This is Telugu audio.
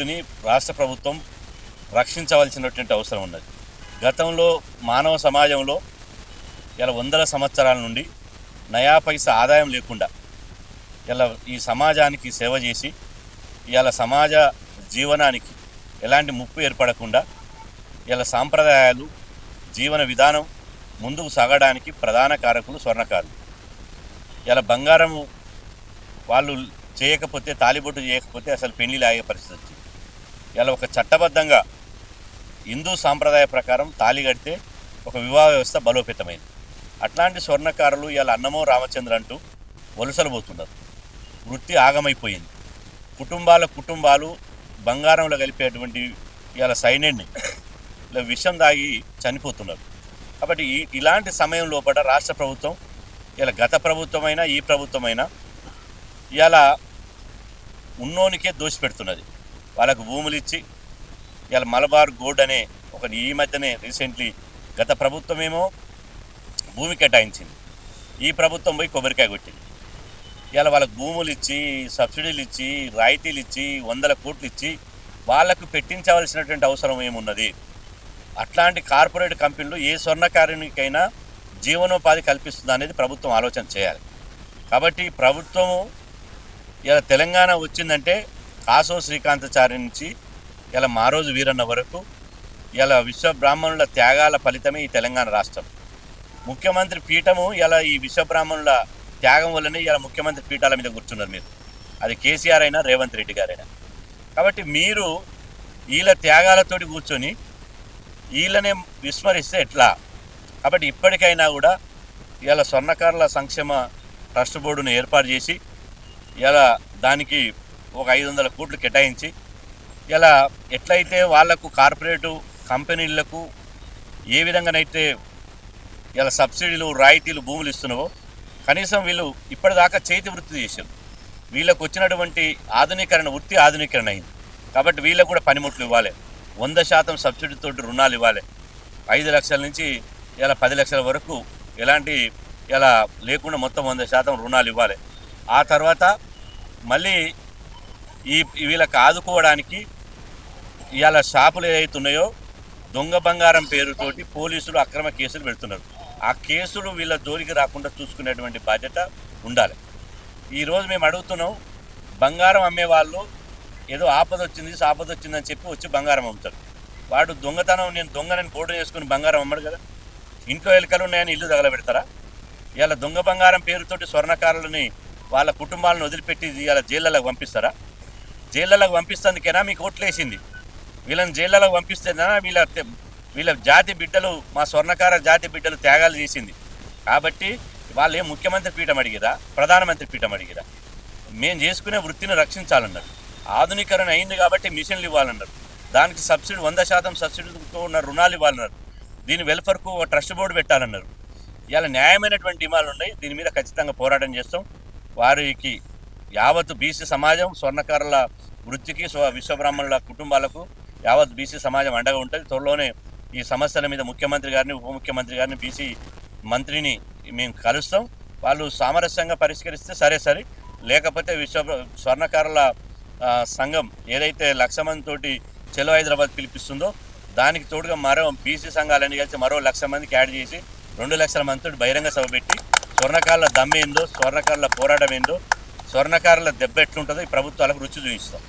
వృత్తిని రాష్ట్ర ప్రభుత్వం రక్షించవలసినటువంటి అవసరం ఉన్నది. గతంలో మానవ సమాజంలో ఇలా వందల సంవత్సరాల నుండి నయా పైసా ఆదాయం లేకుండా ఇలా ఈ సమాజానికి సేవ చేసి ఇలా సమాజ జీవనానికి ఎలాంటి ముప్పు ఏర్పడకుండా ఇలా సాంప్రదాయాలు జీవన విధానం ముందుకు సాగడానికి ప్రధాన కారకులు స్వర్ణకారులు. ఇలా బంగారము వాళ్ళు చేయకపోతే తాలిబొట్టు చేయకపోతే అసలు పెళ్ళి లాగే పరిస్థితి వచ్చింది. ఇలా ఒక చట్టబద్ధంగా హిందూ సాంప్రదాయ ప్రకారం తాళి కడితే ఒక వివాహ వ్యవస్థ బలోపేతమైంది. అట్లాంటి స్వర్ణకారులు ఇలా అన్నమో రామచంద్ర అంటూ వలసలు పోతున్నారు. వృత్తి ఆగమైపోయింది. కుటుంబాల కుటుంబాలు బంగారంలో కలిపేటువంటి ఇవాళ సైన్యాన్ని ఇలా విషం దాగి చనిపోతున్నారు. కాబట్టి ఇలాంటి సమయం లోపల రాష్ట్ర ప్రభుత్వం ఇలా గత ప్రభుత్వమైనా ఈ ప్రభుత్వమైనా ఇలా ఉన్నోనికే దోషిపెడుతున్నది. వాళ్ళకు భూములు ఇచ్చి ఇలా మలబార్ గోడ్ అనే ఒక ఈ మధ్యనే రీసెంట్లీ గత ప్రభుత్వమేమో భూమి కేటాయించింది. ఈ ప్రభుత్వం పోయి కొబ్బరికాయ కొట్టింది. ఇలా వాళ్ళకు భూములు ఇచ్చి సబ్సిడీలు ఇచ్చి రాయితీలు ఇచ్చి వందల కోట్లు ఇచ్చి వాళ్ళకు పెట్టించవలసినటువంటి అవసరం ఏమున్నది? అట్లాంటి కార్పొరేట్ కంపెనీలు ఏ స్వర్ణకారునికైనా జీవనోపాధి కల్పిస్తుంది అనేది ప్రభుత్వం ఆలోచన చేయాలి. కాబట్టి ప్రభుత్వము ఇలా తెలంగాణ వచ్చిందంటే కాసో శ్రీకాంతాచారి నుంచి ఇలా మారోజు వీరన్న వరకు ఇలా విశ్వ బ్రాహ్మణుల త్యాగాల ఫలితమే ఈ తెలంగాణ రాష్ట్రం. ముఖ్యమంత్రి పీఠము ఇలా ఈ విశ్వ బ్రాహ్మణుల త్యాగం వల్లనే ఇలా ముఖ్యమంత్రి పీఠాల మీద కూర్చున్నారు మీరు. అది కేసీఆర్ అయినా రేవంత్ రెడ్డి గారైనా కాబట్టి మీరు వీళ్ళ త్యాగాలతోటి కూర్చొని వీళ్ళనే విస్మరిస్తే ఎట్లా? కాబట్టి ఇప్పటికైనా కూడా ఇలా స్వర్ణకారుల సంక్షేమ ట్రస్ట్ బోర్డును ఏర్పాటు చేసి ఇలా దానికి ఒక ఐదు వందల కోట్లు కేటాయించి ఇలా ఎట్లయితే వాళ్ళకు కార్పొరేటు కంపెనీలకు ఏ విధంగానైతే ఇలా సబ్సిడీలు రాయితీలు భూములు ఇస్తున్నావో కనీసం వీళ్ళు ఇప్పటిదాకా చేతి వృత్తి చేశారు. వీళ్ళకు వచ్చినటువంటి ఆధునీకరణ వృత్తి ఆధునీకరణ అయింది. కాబట్టి వీళ్ళకు కూడా పనిముట్లు ఇవ్వాలి. వంద శాతం సబ్సిడీతో రుణాలు ఇవ్వాలి. ఐదు లక్షల నుంచి ఇలా పది లక్షల వరకు ఎలాంటి ఇలా లేకుండా మొత్తం వంద శాతం రుణాలు ఇవ్వాలి. ఆ తర్వాత మళ్ళీ ఈ వీళ్ళకి ఆదుకోవడానికి ఇవాళ షాపులు ఏవైతే ఉన్నాయో దొంగ బంగారం పేరుతోటి పోలీసులు అక్రమ కేసులు పెడుతున్నారు. ఆ కేసులు వీళ్ళ జోలికి రాకుండా చూసుకునేటువంటి బాధ్యత ఉండాలి. ఈరోజు మేము అడుగుతున్నాం బంగారం అమ్మే వాళ్ళు ఏదో ఆపద వచ్చింది ఆపద వచ్చిందని చెప్పి వచ్చి బంగారం అమ్ముతాడు వాడు దొంగతనం నేను దొంగనని బోర్డు చేసుకుని బంగారం అమ్మడు కదా? ఇంట్లో ఎలుకలు ఉన్నాయని ఇల్లు తగలబెడతారా? ఇవాళ దొంగ బంగారం పేరుతోటి స్వర్ణకారులని వాళ్ళ కుటుంబాలను వదిలిపెట్టి ఇవాళ జైళ్ళలోకి పంపిస్తారా? జైళ్ళలోకి పంపిస్తేందుకేనా మీకు ఓట్లేసింది. వీళ్ళని జైళ్ళలోకి పంపిస్తేనా? వీళ్ళ వీళ్ళ జాతి బిడ్డలు మా స్వర్ణకార జాతి బిడ్డలు త్యాగాలు చేసింది. కాబట్టి వాళ్ళు ఏం ముఖ్యమంత్రి పీఠం అడిగిరా? ప్రధానమంత్రి పీఠం అడిగిరా? మేము చేసుకునే వృత్తిని రక్షించాలన్నారు. ఆధునీకరణ అయింది కాబట్టి మిషన్లు ఇవ్వాలన్నారు. దానికి సబ్సిడీ వంద శాతం సబ్సిడీతో ఉన్న రుణాలు ఇవ్వాలన్నారు. దీని వెల్ఫేర్కు ఒక ట్రస్ట్ బోర్డు పెట్టాలన్నారు. ఇలా న్యాయమైనటువంటి డిమాండ్లు ఉన్నాయి దీని మీద ఖచ్చితంగా పోరాటం చేస్తాం. వారికి యావత్ బీసీ సమాజం స్వర్ణకారుల వృత్తికి స్వ విశ్వబ్రాహ్మణుల కుటుంబాలకు యావత్ బీసీ సమాజం అండగా ఉంటుంది. త్వరలోనే ఈ సమస్యల మీద ముఖ్యమంత్రి గారిని ఉప ముఖ్యమంత్రి గారిని బీసీ మంత్రిని మేము కలుస్తాం. వాళ్ళు సామరస్యంగా పరిష్కరిస్తే సరే సరే. లేకపోతే విశ్వ స్వర్ణకారుల సంఘం ఏదైతే లక్ష మంది తోటి చెలో హైదరాబాద్ పిలిపిస్తుందో దానికి తోడుగా మరో బీసీ సంఘాలన్నీ కలిసి మరో లక్ష మందికి యాడ్ చేసి రెండు లక్షల మందితో బహిరంగ సభ పెట్టి స్వర్ణకారుల దమ్మ ఏందో స్వర్ణకారుల పోరాటం ఏందో స్వర్ణకారుల దెబ్బ ఎట్లుంటుందో ఈ ప్రభుత్వాలకు రుచి చూపిస్తాం.